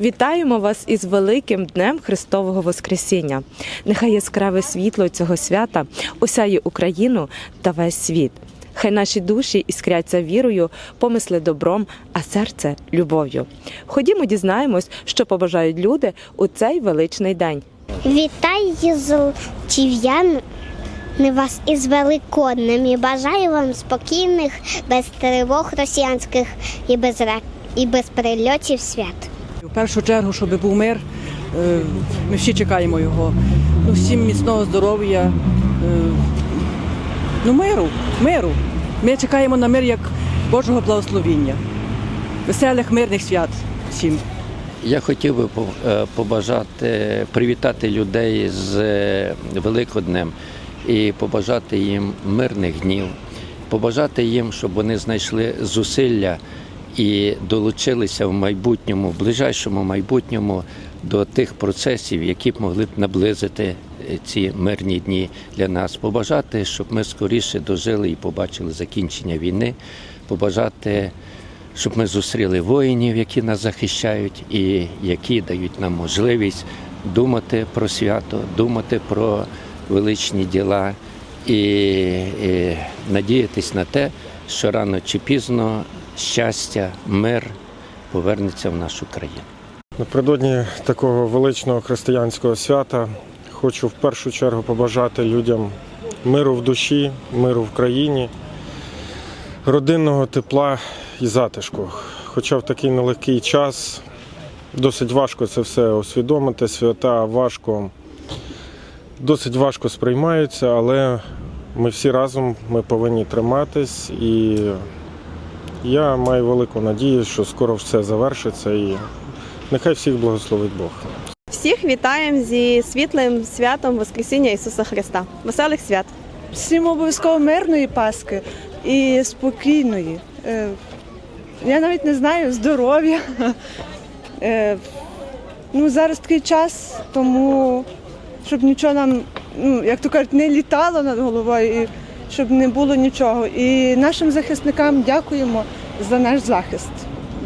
Вітаємо вас із великим днем Христового Воскресіння. Нехай яскраве світло цього свята осяє Україну та весь світ. Хай наші душі іскряться вірою, помисли добром, а серце любов'ю. Ходімо, дізнаємось, що побажають люди у цей величний день. Вітаю золочів'ян вас із Великоднем і бажаю вам спокійних, без тривог росіянських і без і без прильотів свят. Першу чергу, щоб був мир, е, ми всі чекаємо його. Ну, всім міцного здоров'я, е, ну, миру, миру. Ми чекаємо на мир як Божого благословіння. Веселих мирних свят всім. Я хотів би е, побажати, привітати людей з Великоднем і побажати їм мирних днів, побажати їм, щоб вони знайшли зусилля і долучилися в майбутньому, в ближайшому майбутньому до тих процесів, які б могли б наблизити е, ці мирні дні для нас. Побажати, щоб ми скоріше дожили і побачили закінчення війни, побажати щоб ми зустріли воїнів, які нас захищають, і які дають нам можливість думати про свято, думати про величні діла і, і надіятись на те, що рано чи пізно щастя, мир повернеться в нашу країну. Напередодні такого величного християнського свята хочу в першу чергу побажати людям миру в душі, миру в країні, родинного тепла і затишку. Хоча в такий нелегкий час досить важко це все усвідомити, свята важко, досить важко сприймаються, але ми всі разом ми повинні триматись і я маю велику надію, що скоро все завершиться і нехай всіх благословить Бог. Всіх вітаємо зі світлим святом Воскресіння Ісуса Христа. Веселих свят! Всім обов'язково мирної Пасхи і спокійної. Е, Я навіть не знаю, здоров'я. Е, Ну, зараз такий час, тому щоб нічого нам, ну, як то кажуть, не літало над головою, і щоб не було нічого. І нашим захисникам дякуємо за наш захист.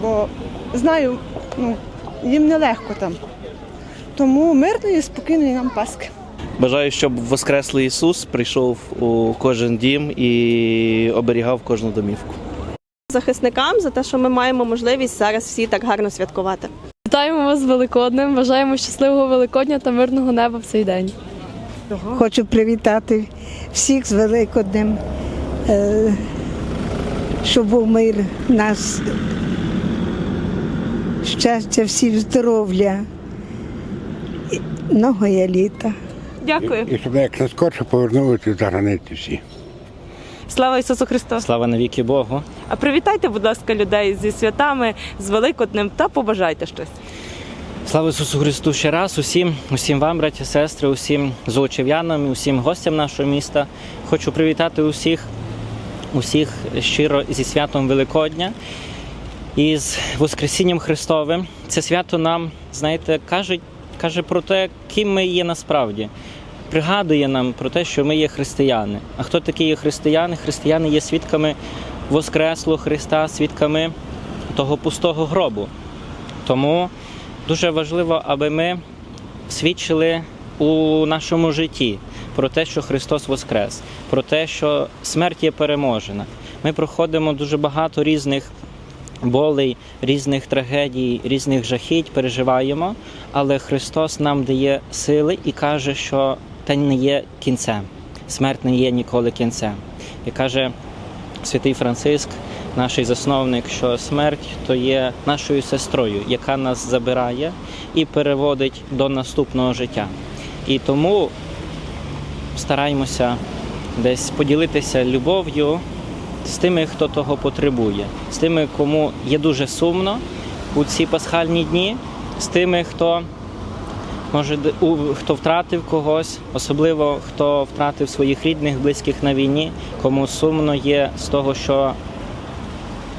Бо знаю, ну, їм нелегко там. Тому мирної і спокійної нам Пасхи. Бажаю, щоб Воскреслий Ісус прийшов у кожен дім і оберігав кожну домівку. Захисникам за те, що ми маємо можливість зараз всі так гарно святкувати. Вітаємо вас з Великоднем. Бажаємо щасливого Великодня та мирного неба в цей день. Хочу привітати всіх з Великоднем, е, щоб був мир нас, щастя, всім здоров'я, і многое літа. Дякую. І щоб як скорше повернулися за границі всі. Слава Ісусу Христу! Слава навіки Богу! А привітайте, будь ласка, людей зі святами, з Великоднем та побажайте щось. Слава Ісусу Христу ще раз усім, усім вам, браті, сестри, усім золочів'янам, і усім гостям нашого міста. Хочу привітати усіх, усіх щиро зі святом Великодня і з Воскресінням Христовим. Це свято нам, знаєте, каже, каже про те, ким ми є насправді. Пригадує нам про те, що ми є християни. А хто такі є християни? Християни є свідками Воскреслого Христа, свідками того пустого гробу. Тому дуже важливо, аби ми свідчили у нашому житті про те, що Христос Воскрес, про те, що смерть є переможена. Ми проходимо дуже багато різних болей, різних трагедій, різних жахіть переживаємо, але Христос нам дає сили і каже, що те не є кінцем. Смерть не є ніколи кінцем. І каже святий Франциск, наш засновник, що смерть то є нашою сестрою, яка нас забирає і переводить до наступного життя. І тому стараємося десь поділитися любов'ю з тими, хто того потребує, з тими, кому є дуже сумно у ці пасхальні дні, з тими, хто може хто втратив когось, особливо хто втратив своїх рідних, близьких на війні, кому сумно є з того, що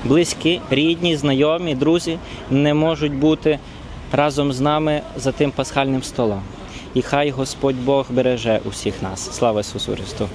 близькі, рідні, знайомі, друзі не можуть бути разом з нами за тим пасхальним столом. І хай Господь Бог береже усіх нас. Слава Ісусу Христу!